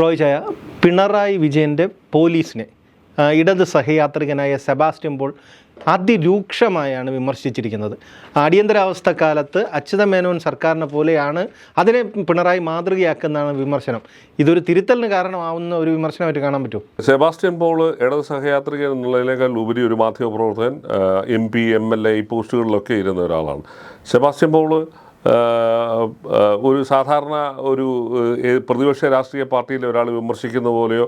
റോയ്ചായ പിണറായി വിജയന്റെ പോലീസിനെ ഇടത് സഹയാത്രികനായ സെബാസ്റ്റ്യൻ പോൾ അതിരൂക്ഷമായാണ് വിമർശിച്ചിരിക്കുന്നത്. അടിയന്തരാവസ്ഥ കാലത്ത് അച്യുത മേനോൻ സർക്കാരിനെ പോലെയാണ് അതിനെ പിണറായി മാതൃകയാക്കുന്നതാണ് വിമർശനം. ഇതൊരു തിരുത്തലിന് കാരണമാവുന്ന ഒരു വിമർശനമായിട്ട് കാണാൻ പറ്റും സെബാസ്റ്റ്യൻ പോൾ ഇടത് സഹയാത്രികൻ എന്നുള്ളതിനേക്കാൾ ഉപരി ഒരു മാധ്യമപ്രവർത്തകൻ M P M L A പോസ്റ്റുകളിലൊക്കെ ഇരുന്ന ഒരാളാണ്. സെബാസ്റ്റ്യൻ പോൾ ഒരു സാധാരണ ഒരു പ്രതിപക്ഷ രാഷ്ട്രീയ പാർട്ടിയിലെ ഒരാൾ വിമർശിക്കുന്ന പോലെയോ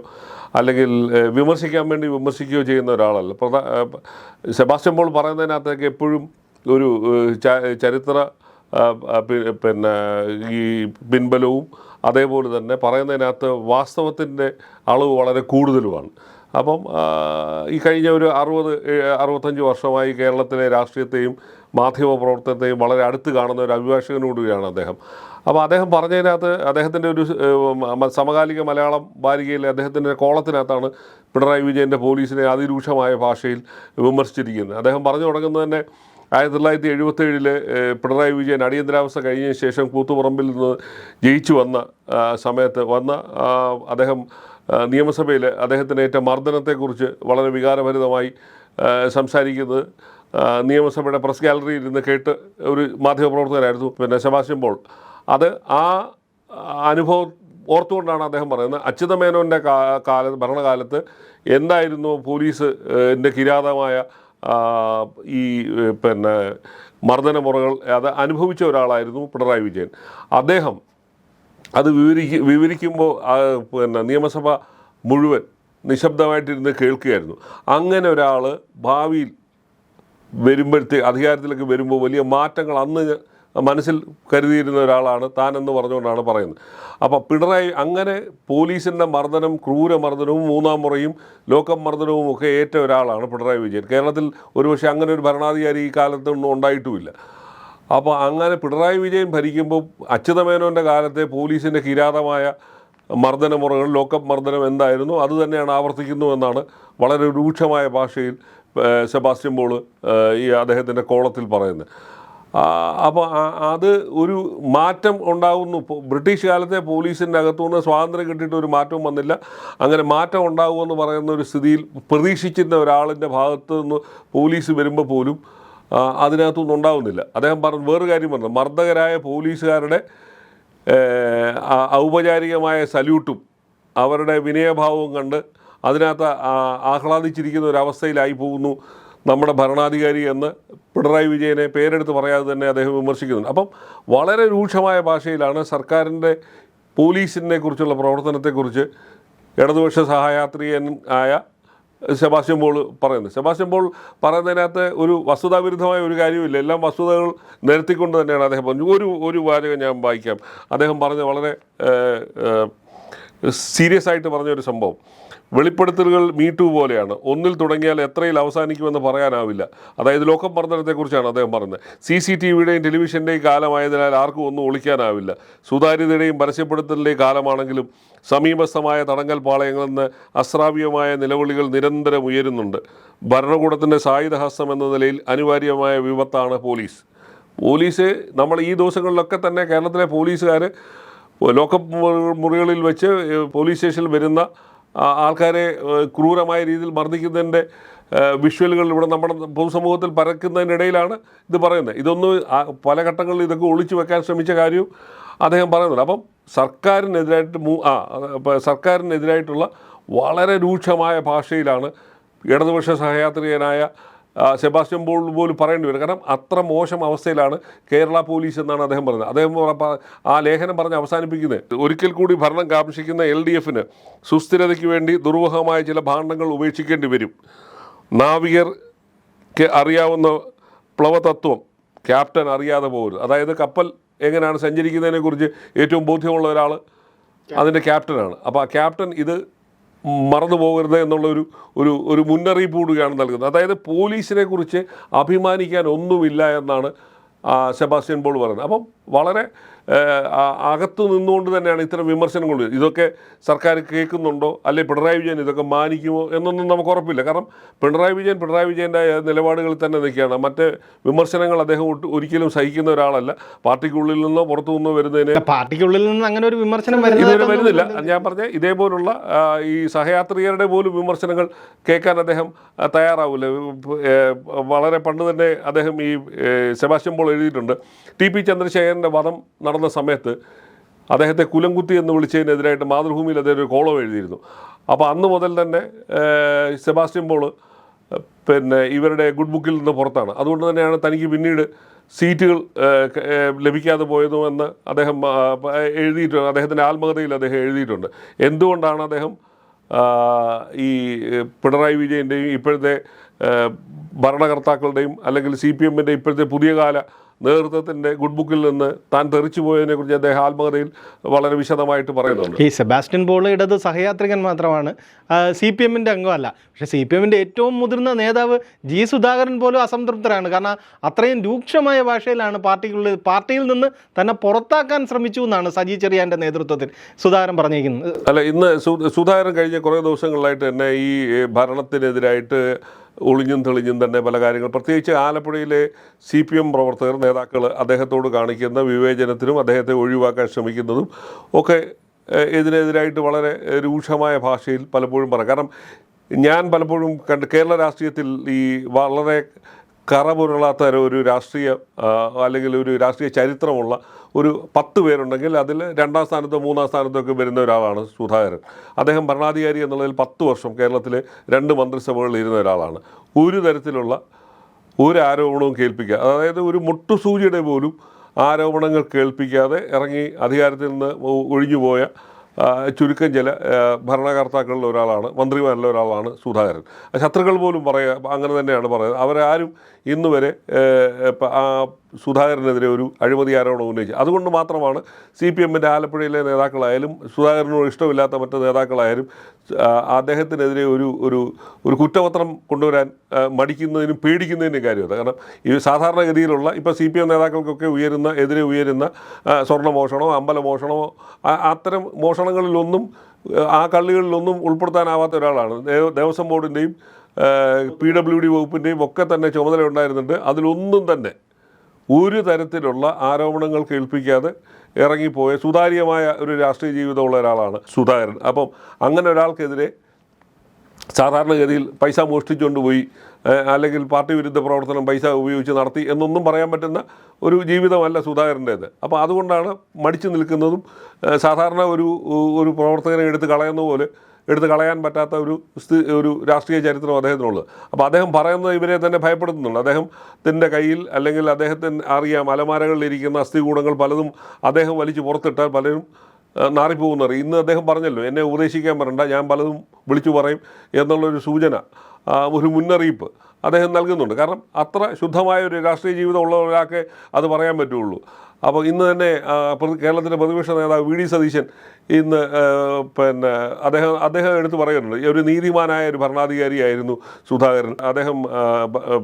അല്ലെങ്കിൽ വിമർശിക്കാൻ വേണ്ടി വിമർശിക്കുകയോ ചെയ്യുന്ന ഒരാളല്ല. പ്രധാ സെബാസ്റ്റ്യൻ പോൾ പറയുന്നതിനകത്തേക്ക് എപ്പോഴും ഒരു ചരിത്ര പിന്നെ ഈ പിൻബലവും അതേപോലെ തന്നെ പറയുന്നതിനകത്ത് വാസ്തവത്തിന്റെ അളവ് വളരെ കൂടുതലുമാണ്. അപ്പം ഈ കഴിഞ്ഞ ഒരു അറുപത് അറുപത്തഞ്ച് വർഷമായി കേരളത്തിലെ രാഷ്ട്രീയത്തെയും മാധ്യമ പ്രവർത്തനത്തെയും വളരെ അടുത്ത് കാണുന്ന ഒരു അഭിഭാഷകനോടുകൂടിയാണ് അദ്ദേഹം. അപ്പോൾ അദ്ദേഹം പറഞ്ഞതിനകത്ത് അദ്ദേഹത്തിന്റെ ഒരു സമകാലിക മലയാളം വാരികയിൽ അദ്ദേഹത്തിന്റെ കോളത്തിനകത്താണ് പിണറായി വിജയന്റെ പോലീസിനെ അതിരൂക്ഷമായ ഭാഷയിൽ വിമർശിച്ചിരിക്കുന്നത്. അദ്ദേഹം പറഞ്ഞു തുടങ്ങുന്നത് തന്നെ ആയിരത്തി തൊള്ളായിരത്തി എഴുപത്തേഴിൽ പിണറായി വിജയൻ അടിയന്തരാവസ്ഥ കഴിഞ്ഞതിന് ശേഷം കൂത്തുപറമ്പിൽ നിന്ന് ജയിച്ചു വന്ന സമയത്ത് വന്ന അദ്ദേഹം നിയമസഭയിൽ അദ്ദേഹത്തിന് ഏറ്റ മർദ്ദനത്തെക്കുറിച്ച് വളരെ വികാരഭരിതമായി സംസാരിക്കുന്നത് നിയമസഭയുടെ പ്രസ് ഗാലറിയിൽ ഇരുന്ന് കേട്ട് ഒരു മാധ്യമപ്രവർത്തകനായിരുന്നു പിന്നെ സെബാസ്റ്റ്യൻ പോൾ. അത് ആ അനുഭവം ഓർത്തുകൊണ്ടാണ് അദ്ദേഹം പറയുന്നത് അച്യുത മേനോന്റെ കാല ഭരണകാലത്ത് എന്തായിരുന്നു പോലീസ് എന്റെ കിരാതമായ ഈ പിന്നെ മർദ്ദനമുറകൾ അത് അനുഭവിച്ച ഒരാളായിരുന്നു പിണറായി വിജയൻ. അദ്ദേഹം അത് വിവരിക്ക വിവരിക്കുമ്പോൾ പിന്നെ നിയമസഭ മുഴുവൻ നിശബ്ദമായിട്ടിരുന്ന് കേൾക്കുകയായിരുന്നു. അങ്ങനെ ഒരാൾ ഭാവിയിൽ വരുമ്പോഴത്തെ അധികാരത്തിലേക്ക് വരുമ്പോൾ വലിയ മാറ്റങ്ങൾ അന്ന് മനസ്സിൽ കരുതിയിരുന്ന ഒരാളാണ് താനെന്ന് പറഞ്ഞുകൊണ്ടാണ് പറയുന്നത്. അപ്പോൾ പിണറായി അങ്ങനെ പോലീസിന്റെ മർദ്ദനം ക്രൂരമർദ്ദനവും മൂന്നാം മുറയും ലോകം മർദ്ദനവും ഒക്കെ ഏറ്റ ഒരാളാണ് പിണറായി വിജയൻ. കേരളത്തിൽ ഒരുപക്ഷെ അങ്ങനെ ഒരു ഭരണാധികാരി ഈ കാലത്തൊന്നും ഉണ്ടായിട്ടുമില്ല. അപ്പോൾ അങ്ങനെ പിണറായി വിജയൻ ഭരിക്കുമ്പോൾ അച്യുതമേനോന്റെ കാലത്തെ പോലീസിന്റെ കിരാതമായ മർദ്ദനമുറകൾ ലോക്കപ്പ് മർദ്ദനം എന്തായിരുന്നു? അത് തന്നെയാണ് ആവർത്തിക്കുന്നു എന്നാണ് വളരെ രൂക്ഷമായ ഭാഷയിൽ സെബാസ്റ്റ്യൻ പോൾ ഈ അദ്ദേഹത്തിന്റെ കോളത്തിൽ പറയുന്നത്. അപ്പോൾ അത് ഒരു മാറ്റം ഉണ്ടാകുന്നു ബ്രിട്ടീഷ് കാലത്തെ പോലീസിന്റെ അകത്തുനിന്ന് സ്വാതന്ത്ര്യം കിട്ടിയിട്ട് ഒരു മാറ്റവും വന്നില്ല. അങ്ങനെ മാറ്റം ഉണ്ടാകുമെന്ന് പറയുന്ന ഒരു സ്ഥിതിയിൽ പ്രതീക്ഷിച്ചിരുന്ന ഒരാളിന്റെ ഭാഗത്തു നിന്ന് പോലീസ് വരുമ്പോൾ പോലും അതിനകത്തൊന്നും ഉണ്ടാവുന്നില്ല. അദ്ദേഹം പറഞ്ഞു വേറൊരു കാര്യം പറഞ്ഞു. മർദ്ദകരായ പോലീസുകാരുടെ ഔപചാരികമായ സല്യൂട്ടും അവരുടെ വിനയഭാവവും കണ്ട് അതിനകത്ത് ആഹ്ലാദിച്ചിരിക്കുന്ന ഒരവസ്ഥയിലായി പോകുന്നു നമ്മുടെ ഭരണാധികാരി എന്ന് പിണറായി വിജയനെ പേരെടുത്ത് പറയാതെ തന്നെ അദ്ദേഹം വിമർശിക്കുന്നുണ്ട്. അപ്പം വളരെ രൂക്ഷമായ ഭാഷയിലാണ് സർക്കാരിന്റെ പോലീസിനെ കുറിച്ചുള്ള പ്രവർത്തനത്തെക്കുറിച്ച് ഇടതുപക്ഷ സഹയാത്രികൻ ആയ സെബാസ്റ്റ്യൻ പോൾ പറയുന്നത് സെബാസ്റ്റ്യൻ പോൾ പറയുന്നതിനകത്ത് ഒരു വസ്തുതാവിരുദ്ധമായ ഒരു കാര്യമില്ല എല്ലാം വസ്തുതകൾ നിരത്തിക്കൊണ്ട് തന്നെയാണ് അദ്ദേഹം പറഞ്ഞു. ഒരു ഒരു വാചകം ഞാൻ വായിക്കാം. അദ്ദേഹം പറഞ്ഞ വളരെ സീരിയസ് ആയിട്ട് പറഞ്ഞ ഒരു സംഭവം. വെളിപ്പെടുത്തലുകൾ മീറ്റു പോലെയാണ്. ഒന്നിൽ തുടങ്ങിയാൽ എത്രയിൽ അവസാനിക്കുമെന്ന് പറയാനാവില്ല. അതായത് ലോകം പറഞ്ഞതിനെക്കുറിച്ചാണ് അദ്ദേഹം പറഞ്ഞത്. സി സി ടി വിയുടെയും ടെലിവിഷന്റെയും കാലമായതിനാൽ ആർക്കും ഒന്നും ഒളിക്കാനാവില്ല. സുതാര്യതയുടെയും പരസ്യപ്പെടുത്തലിന്റെയും കാലമാണെങ്കിലും സമീപസ്ഥമായ തടങ്കൽ പാളയങ്ങളിൽ നിന്ന് അശ്രാവ്യമായ നിലവിളികൾ നിരന്തരം ഉയരുന്നുണ്ട്. ഭരണകൂടത്തിന്റെ സായുധഹസ്തം എന്ന നിലയിൽ അനിവാര്യമായ വിപത്താണ് പോലീസ്. പോലീസ് നമ്മൾ ഈ ദിവസങ്ങളിലൊക്കെ തന്നെ കേരളത്തിലെ പോലീസുകാർ ലോക്കപ്പ് മുറികളിൽ വെച്ച് പോലീസ് സ്റ്റേഷനിൽ വരുന്ന ആൾക്കാരെ ക്രൂരമായ രീതിയിൽ മർദ്ദിക്കുന്നതിന്റെ വിഷ്വലുകൾ ഇവിടെ നമ്മുടെ പൊതുസമൂഹത്തിൽ പരക്കുന്നതിനിടയിലാണ് ഇത് പറയുന്നത്. ഇതൊന്നും പല ഘട്ടങ്ങളിൽ ഇതൊക്കെ ഒളിച്ചു വെക്കാൻ ശ്രമിച്ച കാര്യവും അദ്ദേഹം പറയുന്നുണ്ട്. അപ്പം സർക്കാരിനെതിരായിട്ട് മൂ ആ സർക്കാരിനെതിരായിട്ടുള്ള വളരെ രൂക്ഷമായ ഭാഷയിലാണ് ഇടതുപക്ഷ സഹയാത്രികനായ സെബാസ്റ്റ്യൻ ബോൾ പോലും പറയേണ്ടി വരും. കാരണം അത്ര മോശം അവസ്ഥയിലാണ് കേരള പോലീസ് എന്നാണ് അദ്ദേഹം പറഞ്ഞത്. അദ്ദേഹം ആ ലേഖനം പറഞ്ഞ് അവസാനിപ്പിക്കുന്നത് ഒരിക്കൽ കൂടി ഭരണം കാക്ഷിക്കുന്ന എൽ ഡി എഫിന് സുസ്ഥിരതയ്ക്ക് വേണ്ടി ദുർവഹമായ ചില ഭാണ്ഡങ്ങൾ ഉപേക്ഷിക്കേണ്ടി വരും. നാവികർക്ക് അറിയാവുന്ന പ്ലവതത്വം ക്യാപ്റ്റൻ അറിയാതെ പോകരുത്. അതായത് കപ്പൽ എങ്ങനെയാണ് സഞ്ചരിക്കുന്നതിനെക്കുറിച്ച് ഏറ്റവും ബോധ്യമുള്ള ഒരാൾ അതിന്റെ ക്യാപ്റ്റനാണ്. അപ്പോൾ ആ ക്യാപ്റ്റൻ ഇത് മറന്നു പോകരുത് എന്നുള്ള ഒരു ഒരു മുന്നറിയിപ്പ് കൂടിയാണ് നൽകുന്നത്. അതായത് പോലീസിനെ കുറിച്ച് അഭിമാനിക്കാൻ ഒന്നുമില്ല എന്നാണ് സെബാസ്റ്റ്യൻ പോൾ പറയുന്നത്. അപ്പം വളരെ അകത്തു നിന്നുകൊണ്ട് തന്നെയാണ് ഇത്തരം വിമർശനങ്ങൾ. ഇതൊക്കെ സർക്കാർ കേൾക്കുന്നുണ്ടോ? അല്ലെങ്കിൽ പിണറായി വിജയൻ ഇതൊക്കെ മാനിക്കുമോ? എന്നൊന്നും നമുക്ക് ഉറപ്പില്ല. കാരണം പിണറായി വിജയൻ പിണറായി വിജയന്റെ നിലപാടുകളിൽ തന്നെ നിൽക്കുകയാണ്. മറ്റ് വിമർശനങ്ങൾ അദ്ദേഹം ഒട്ട് ഒരിക്കലും സഹിക്കുന്ന ഒരാളല്ല. പാർട്ടിക്കുള്ളിൽ നിന്നോ പുറത്തു നിന്നോ വരുന്നതിന് പാർട്ടിക്കുള്ളിൽ നിന്ന് അങ്ങനെ ഒരു വിമർശനം ഇതുവരെ വരുന്നില്ല. ഞാൻ പറഞ്ഞ ഇതേപോലുള്ള ഈ സഹയാത്രികരുടെ പോലും വിമർശനങ്ങൾ കേൾക്കാൻ അദ്ദേഹം തയ്യാറാവില്ല വളരെ പണ്ട് തന്നെ അദ്ദേഹം ഈ സെബാസ്റ്റ്യൻ പോൾ എഴുതിയിട്ടുണ്ട്. ടി പി ചന്ദ്രശേഖരന്റെ വധം നടന്ന സമയത്ത് അദ്ദേഹത്തെ കുലംകുത്തി എന്ന് വിളിച്ചതിനെതിരായിട്ട് മാതൃഭൂമിയിൽ അദ്ദേഹം ഒരു കോളം എഴുതിയിരുന്നു. അപ്പോൾ അന്ന് മുതൽ തന്നെ സെബാസ്റ്റ്യൻ പോൾ പിന്നെ ഇവരുടെ ഗുഡ് ബുക്കിൽ നിന്ന് പുറത്താണ്. അതുകൊണ്ട് തന്നെയാണ് തനിക്ക് പിന്നീട് സീറ്റുകൾ ലഭിക്കാതെ പോയതുമെന്ന് അദ്ദേഹം എഴുതിയിട്ടുണ്ട്. അദ്ദേഹത്തിന്റെ ആത്മകഥയിൽ അദ്ദേഹം എഴുതിയിട്ടുണ്ട്. എന്തുകൊണ്ടാണ് അദ്ദേഹം ഈ പിണറായി വിജയന്റെയും ഇപ്പോഴത്തെ ഭരണകർത്താക്കളുടെയും അല്ലെങ്കിൽ സി പി എമ്മിന്റെ ഇപ്പോഴത്തെ പുതിയ കാല നേതൃത്വത്തിന്റെ ഗുഡ് ബുക്കിൽ നിന്ന് താൻ തെറിച്ചു പോയതിനെക്കുറിച്ച് അദ്ദേഹം ആത്മകഥയിൽ വളരെ വിശദമായിട്ട് പറയുന്നുണ്ട്. ഈ സെബാസ്റ്റ്യൻ ബോൾ ഇടത് സഹയാത്രികൻ മാത്രമാണ്. സി പി എമ്മിന്റെ അംഗമല്ല. പക്ഷേ സി പി എമ്മിന്റെ ഏറ്റവും മുതിർന്ന നേതാവ് ജി സുധാകരൻ പോലും അസംതൃപ്തരാണ്. കാരണം അത്രയും രൂക്ഷമായ ഭാഷയിലാണ് പാർട്ടിക്കുള്ളിൽ പാർട്ടിയിൽ നിന്ന് തന്നെ പുറത്താക്കാൻ ശ്രമിച്ചു എന്നാണ് സജി ചെറിയാന്റെ നേതൃത്വത്തിൽ സുധാകരൻ പറഞ്ഞിരിക്കുന്നത്. അല്ല ഇന്ന് സുധാകരൻ കഴിഞ്ഞ കുറേ ദിവസങ്ങളിലായിട്ട് തന്നെ ഈ ഭരണത്തിനെതിരായിട്ട് ഒളിഞ്ഞും തെളിഞ്ഞും തന്നെ പല കാര്യങ്ങൾ. പ്രത്യേകിച്ച് ആലപ്പുഴയിലെ സി പി എം പ്രവർത്തകർ നേതാക്കൾ അദ്ദേഹത്തോട് കാണിക്കുന്ന വിവേചനത്തിനും അദ്ദേഹത്തെ ഒഴിവാക്കാൻ ശ്രമിക്കുന്നതും ഒക്കെ ഇതിനെതിരായിട്ട് വളരെ രൂക്ഷമായ ഭാഷയിൽ പലപ്പോഴും പറയാം. കാരണം ഞാൻ പലപ്പോഴും കണ്ട് കേരള രാഷ്ട്രീയത്തിൽ ഈ വളരെ കറപുരളാത്ത ഒരു രാഷ്ട്രീയ അല്ലെങ്കിൽ ഒരു രാഷ്ട്രീയ ചരിത്രമുള്ള ഒരു പത്ത് പേരുണ്ടെങ്കിൽ അതിൽ രണ്ടാം സ്ഥാനത്തോ മൂന്നാം സ്ഥാനത്തോ ഒക്കെ വരുന്ന ഒരാളാണ് സുധാകരൻ. അദ്ദേഹം ഭരണാധികാരി എന്നുള്ളതിൽ പത്ത് വർഷം കേരളത്തിലെ രണ്ട് മന്ത്രിസഭകളിൽ ഇരുന്ന ഒരാളാണ്. ഒരു തരത്തിലുള്ള ഒരു ആരോപണവും കേൾപ്പിക്കുക അതായത് ഒരു മുട്ടുസൂചിയുടെ പോലും ആരോപണങ്ങൾ കേൾപ്പിക്കാതെ ഇറങ്ങി അധികാരത്തിൽ നിന്ന് ഒഴിഞ്ഞുപോയ ചുരുക്കം ചില ഭരണകർത്താക്കളിൽ ഒരാളാണ് മന്ത്രിമാരിലെ ഒരാളാണ് സുധാകരൻ. ശത്രുക്കൾ പോലും പറയുക അങ്ങനെ തന്നെയാണ് പറയുന്നത്. അവരാരും ഇന്ന് വരെ ആ സുധാകരനെതിരെ ഒരു അഴിമതി ആരോപണം ഉന്നയിച്ചു. അതുകൊണ്ട് മാത്രമാണ് സി പി എമ്മിന്റെ ആലപ്പുഴയിലെ നേതാക്കളായാലും സുധാകരനോട് ഇഷ്ടമില്ലാത്ത മറ്റ് നേതാക്കളായാലും അദ്ദേഹത്തിനെതിരെ ഒരു ഒരു ഒരു കുറ്റപത്രം കൊണ്ടുവരാൻ മടിക്കുന്നതിനും പേടിക്കുന്നതിനും കാര്യമല്ല. കാരണം ഈ സാധാരണഗതിയിലുള്ള ഇപ്പോൾ സി പി എം നേതാക്കൾക്കൊക്കെ ഉയരുന്ന എതിരെ ഉയരുന്ന സ്വർണ മോഷണമോ അമ്പലമോഷണമോ മോഷണമോ അത്തരം മോഷണങ്ങളിലൊന്നും ആ, കള്ളികളിലൊന്നും ഉൾപ്പെടുത്താനാവാത്ത ഒരാളാണ്. ദേവ- ദേവസ്വം ബോർഡിന്റെയും പി ഡബ്ല്യു ഡി വകുപ്പിന്റെയും ഒക്കെ തന്നെ ചുമതല ഉണ്ടായിരുന്നുണ്ട്. അതിലൊന്നും തന്നെ ഒരു തരത്തിലുള്ള ആരോപണങ്ങൾ കേൾപ്പിക്കാതെ ഇറങ്ങിപ്പോയ സുതാര്യമായ ഒരു രാഷ്ട്രീയ ജീവിതമുള്ള ഒരാളാണ് സുധാകരൻ. അപ്പം അങ്ങനെ ഒരാൾക്കെതിരെ സാധാരണഗതിയിൽ പൈസ മോഷ്ടിച്ചുകൊണ്ട് പോയി അല്ലെങ്കിൽ പാർട്ടി വിരുദ്ധ പ്രവർത്തനം പൈസ ഉപയോഗിച്ച് നടത്തി എന്നൊന്നും പറയാൻ പറ്റുന്ന ഒരു ജീവിതമല്ല സുധാകരന്റേത്. അപ്പോൾ അതുകൊണ്ടാണ് മടിച്ചു നിൽക്കുന്നതും സാധാരണ ഒരു ഒരു പ്രവർത്തകനെ എടുത്ത് കളയുന്ന പോലെ എടുത്ത് കളയാൻ പറ്റാത്ത ഒരു ഒരു രാഷ്ട്രീയ ചരിത്രം അദ്ദേഹത്തിനുള്ളത്. അപ്പോൾ അദ്ദേഹം പറയുന്നത് ഇവരെ തന്നെ ഭയപ്പെടുത്തുന്നുണ്ട്. അദ്ദേഹത്തിന്റെ കയ്യിൽ അല്ലെങ്കിൽ അദ്ദേഹത്തിന് അറിയാം അലമാരകളിലിരിക്കുന്ന അസ്ഥികൂടങ്ങൾ പലതും അദ്ദേഹം വലിച്ചു പുറത്തിട്ടാൽ പലരും ആ, നാറിപ്പോകുന്നറിയും ഇന്ന് അദ്ദേഹം പറഞ്ഞല്ലോ എന്നെ ഉപദേശിക്കാൻ പറയണ്ട ഞാൻ പലതും വിളിച്ചു പറയും എന്നുള്ളൊരു സൂചന ഒരു മുന്നറിയിപ്പ് അദ്ദേഹം നൽകുന്നുണ്ട്. കാരണം അത്ര ശുദ്ധമായ ഒരു രാഷ്ട്രീയ ജീവിതം ഉള്ള ഒരാൾക്ക് അത് പറയാൻ പറ്റുള്ളൂ. അപ്പോൾ ഇന്ന് തന്നെ കേരളത്തിന്റെ പ്രതിപക്ഷ നേതാവ് വി. ഡി. സതീശൻ ഇന്ന് പിന്നെ അദ്ദേഹം അദ്ദേഹം എടുത്തു പറയുന്നുണ്ട് ഒരു നീതിമാനായ ഒരു ഭരണാധികാരിയായിരുന്നു സുധാകരൻ. അദ്ദേഹം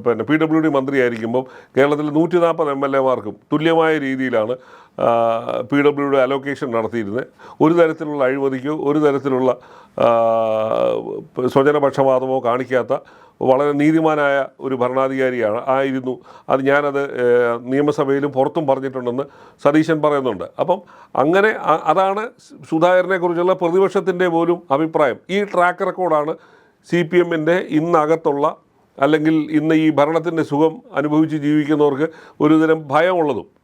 പിന്നെ പി. ഡബ്ല്യു. ഡി മന്ത്രിയായിരിക്കുമ്പോൾ കേരളത്തിൽ നൂറ്റി നാൽപ്പത് എം. എൽ. എമാർക്കും തുല്യമായ രീതിയിലാണ് പി ഡബ്ല്യുടെ അലോക്കേഷൻ നടത്തിയിരുന്നത് ഒരു തരത്തിലുള്ള അഴിമതിക്കോ ഒരു തരത്തിലുള്ള സ്വജനപക്ഷപാതമോ കാണിക്കാത്ത വളരെ നീതിമാനായ ഒരു ഭരണാധികാരിയാണ് ആയിരുന്നു. അത് ഞാനത് നിയമസഭയിലും പുറത്തും പറഞ്ഞിട്ടുണ്ടെന്ന് സതീശൻ പറയുന്നുണ്ട്. അപ്പം അങ്ങനെ അതാണ് സുധാകരനെ കുറിച്ചുള്ള പ്രതിപക്ഷത്തിന്റെ പോലും അഭിപ്രായം. ഈ ട്രാക്ക് റെക്കോർഡാണ് സി പി എമ്മിന്റെ ഇന്നകത്തുള്ള അല്ലെങ്കിൽ ഇന്ന് ഈ ഭരണത്തിന്റെ സുഖം അനുഭവിച്ച് ജീവിക്കുന്നവർക്ക് ഒരുതരം ഭയമുള്ളതും.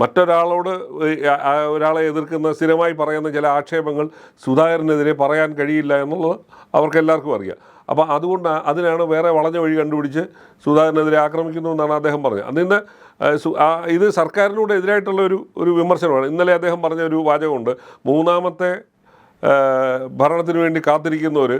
മറ്റൊരാളോട് ഒരാളെ എതിർക്കുന്ന സ്ഥിരമായി പറയുന്ന ചില ആക്ഷേപങ്ങൾ സുധാകരനെതിരെ പറയാൻ കഴിയില്ല എന്നുള്ളത് അവർക്ക് എല്ലാവർക്കും അറിയാം. അപ്പോൾ അതുകൊണ്ട് അതിനാണ് വേറെ വളഞ്ഞ വഴി കണ്ടുപിടിച്ച് സുധാകരനെതിരെ ആക്രമിക്കുന്നു എന്നാണ് അദ്ദേഹം പറഞ്ഞത്. അതിന് നിന്ന് ഇത് സർക്കാരിനോട് എതിരായിട്ടുള്ള ഒരു ഒരു വിമർശനമാണ്. ഇന്നലെ അദ്ദേഹം പറഞ്ഞ ഒരു വാചകമുണ്ട്. മൂന്നാമത്തെ ഭരണത്തിന് വേണ്ടി കാത്തിരിക്കുന്നവർ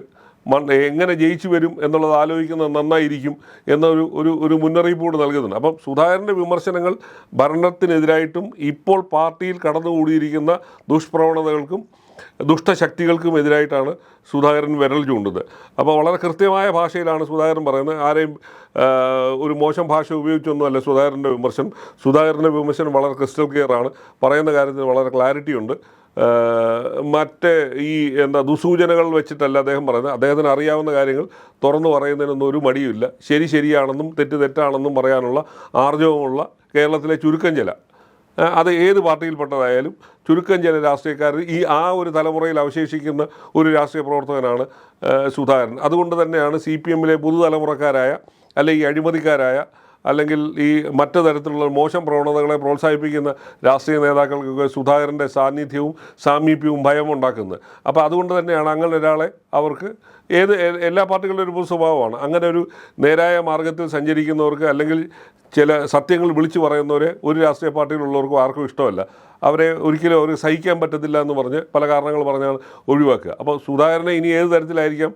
എങ്ങനെ ജയിച്ചു വരും എന്നുള്ളത് ആലോചിക്കുന്നത് നന്നായിരിക്കും എന്നൊരു ഒരു ഒരു മുന്നറിയിപ്പ് കൂടെ നൽകുന്നുണ്ട്. അപ്പം സുധാകരന്റെ വിമർശനങ്ങൾ ഭരണത്തിനെതിരായിട്ടും ഇപ്പോൾ പാർട്ടിയിൽ കടന്നുകൂടിയിരിക്കുന്ന ദുഷ്പ്രവണതകൾക്കും ദുഷ്ടശക്തികൾക്കും എതിരായിട്ടാണ് സുധാകരൻ വിരൽ ചൂണ്ടുന്നത്. അപ്പോൾ വളരെ കൃത്യമായ ഭാഷയിലാണ് സുധാകരൻ പറയുന്നത്. ആരെയും ഒരു മോശം ഭാഷ ഉപയോഗിച്ചൊന്നുമല്ല സുധാകരന്റെ വിമർശനം. സുധാകരന്റെ വിമർശനം വളരെ ക്രിസ്റ്റൽ ക്ലിയർ ആണ്. പറയുന്ന കാര്യത്തിൽ വളരെ ക്ലാരിറ്റി ഉണ്ട് മറ്റ് ഈ എന്താ ദുസൂചനകൾ വെച്ചിട്ടല്ല അദ്ദേഹം പറയുന്നത്. അദ്ദേഹത്തിന് അറിയാവുന്ന കാര്യങ്ങൾ തുറന്നു പറയുന്നതിനൊന്നും ഒരു മടിയുമില്ല. ശരി ശരിയാണെന്നും തെറ്റ് തെറ്റാണെന്നും പറയാനുള്ള ആർജവമുള്ള കേരളത്തിലെ ചുരുക്കം ചില അത് ഏത് പാർട്ടിയിൽപ്പെട്ടതായാലും ചുരുക്കം ചില രാഷ്ട്രീയക്കാർ ഈ ആ ഒരു തലമുറയിൽ അവശേഷിക്കുന്ന ഒരു രാഷ്ട്രീയ പ്രവർത്തകനാണ് സുധാകരൻ. അതുകൊണ്ട് തന്നെയാണ് സി പി എമ്മിലെ പുതുതലമുറക്കാരായ അല്ലെങ്കിൽ അഴിമതിക്കാരായ അല്ലെങ്കിൽ ഈ മറ്റു തരത്തിലുള്ള മോശം പ്രവണതകളെ പ്രോത്സാഹിപ്പിക്കുന്ന രാഷ്ട്രീയ നേതാക്കൾക്കൊക്കെ സുധാകരന്റെ സാന്നിധ്യവും സാമീപ്യവും ഭയവും ഉണ്ടാക്കുന്നത് അപ്പോൾ അതുകൊണ്ട് തന്നെയാണ് അങ്ങനെ ഒരാളെ അവർക്ക് ഏത് എല്ലാ പാർട്ടികളുടെ ഒരു സ്വഭാവമാണ് അങ്ങനെ ഒരു നേരായ മാർഗത്തിൽ സഞ്ചരിക്കുന്നവർക്ക് അല്ലെങ്കിൽ ചില സത്യങ്ങൾ വിളിച്ചു പറയുന്നവരെ ഒരു രാഷ്ട്രീയ പാർട്ടിയിലുള്ളവർക്കും ആർക്കും ഇഷ്ടമല്ല. അവരെ ഒരിക്കലും അവർ സഹിക്കാൻ പറ്റത്തില്ല എന്ന് പറഞ്ഞ് പല കാരണങ്ങൾ പറഞ്ഞാണ് ഒഴിവാക്കുക. അപ്പോൾ സുധാകരനെ ഇനി ഏത് തരത്തിലായിരിക്കാം?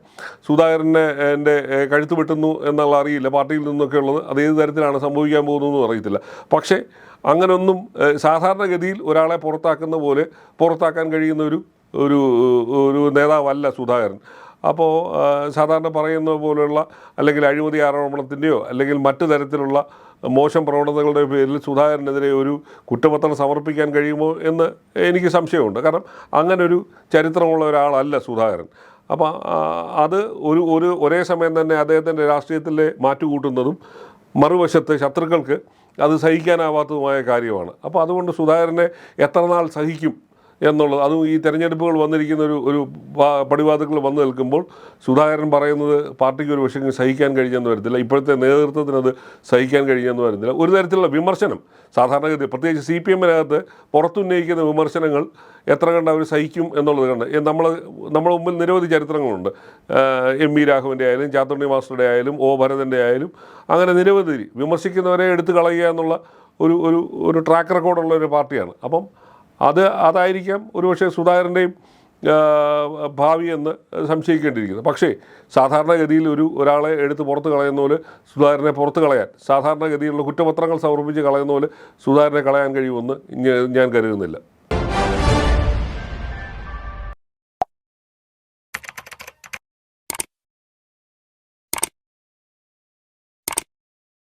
സുധാകരനെ എന്റെ കഴുത്ത് വെട്ടുന്നു എന്നുള്ള അറിയില്ല. പാർട്ടിയിൽ നിന്നൊക്കെ ഉള്ളത് അത് ഏത് തരത്തിലാണ് സംഭവിക്കാൻ പോകുന്നതെന്നും അറിയത്തില്ല. പക്ഷേ അങ്ങനൊന്നും സാധാരണഗതിയിൽ ഒരാളെ പുറത്താക്കുന്ന പോലെ പുറത്താക്കാൻ കഴിയുന്ന ഒരു ഒരു ഒരു നേതാവല്ല സുധാകരൻ. അപ്പോൾ സാധാരണ പറയുന്ന പോലെയുള്ള അല്ലെങ്കിൽ അഴിമതി ആരോപണത്തിന്റെയോ അല്ലെങ്കിൽ മറ്റു തരത്തിലുള്ള മോശം പ്രവണതകളുടെ പേരിൽ സുധാകരനെതിരെ ഒരു കുറ്റപത്രം സമർപ്പിക്കാൻ കഴിയുമോ എന്ന് എനിക്ക് സംശയമുണ്ട്. കാരണം അങ്ങനെ ഒരു ചരിത്രമുള്ള ഒരാളല്ല സുധാകരൻ. അപ്പോൾ അത് ഒരു ഒരു ഒരേ സമയം തന്നെ അദ്ദേഹത്തിന്റെ രാഷ്ട്രീയത്തിലെ മാറ്റുകൂട്ടുന്നതും മറുവശത്ത് ശത്രുക്കൾക്ക് അത് സഹിക്കാനാവാത്തതുമായ കാര്യമാണ്. അപ്പോൾ അതുകൊണ്ട് സുധാകരനെ എത്ര നാൾ സഹിക്കും എന്നുള്ളത്. അതും ഈ തെരഞ്ഞെടുപ്പുകൾ വന്നിരിക്കുന്ന ഒരു ഒരു പടിവാതുക്കൾ വന്നു നിൽക്കുമ്പോൾ സുധാകരൻ പറയുന്നത് പാർട്ടിക്ക് ഒരു വിഷയം സഹിക്കാൻ കഴിഞ്ഞെന്ന് വരത്തില്ല. ഇപ്പോഴത്തെ നേതൃത്വത്തിന് അത് സഹിക്കാൻ കഴിഞ്ഞെന്ന് വരുന്നില്ല ഒരു തരത്തിലുള്ള വിമർശനം. സാധാരണഗതി പ്രത്യേകിച്ച് സി പി എമ്മിനകത്ത് പുറത്തുന്നയിക്കുന്ന വിമർശനങ്ങൾ എത്ര കണ്ട് അവർ സഹിക്കും എന്നുള്ളത് കണ്ട്. നമ്മൾ നമ്മുടെ മുമ്പിൽ നിരവധി ചരിത്രങ്ങളുണ്ട്. എം വി രാഘവന്റെ ആയാലും ചാത്തുണ്ണി മാസ്റ്ററുടെ ആയാലും ഒ ഭരതന്റെ ആയാലും അങ്ങനെ നിരവധി വിമർശിക്കുന്നവരെ എടുത്തു കളയുക എന്നുള്ള ഒരു ഒരു ഒരു ട്രാക്ക് റെക്കോർഡുള്ള ഒരു പാർട്ടിയാണ്. അപ്പം അത് അതായിരിക്കാം ഒരുപക്ഷെ സുധാകരന്റെയും ഭാവി എന്ന് സംശയിക്കേണ്ടിയിരിക്കുന്നത് പക്ഷേ സാധാരണഗതിയിൽ ഒരു ഒരാളെ എടുത്ത് പുറത്ത് കളയുന്ന പോലെ സുധാകരനെ പുറത്ത് കളയാൻ സാധാരണഗതിയിലുള്ള കുറ്റപത്രങ്ങൾ സമർപ്പിച്ച് കളയുന്ന പോലെ സുധാകരനെ കളയാൻ കഴിയുമെന്ന് ഞാൻ- കരുതുന്നില്ല.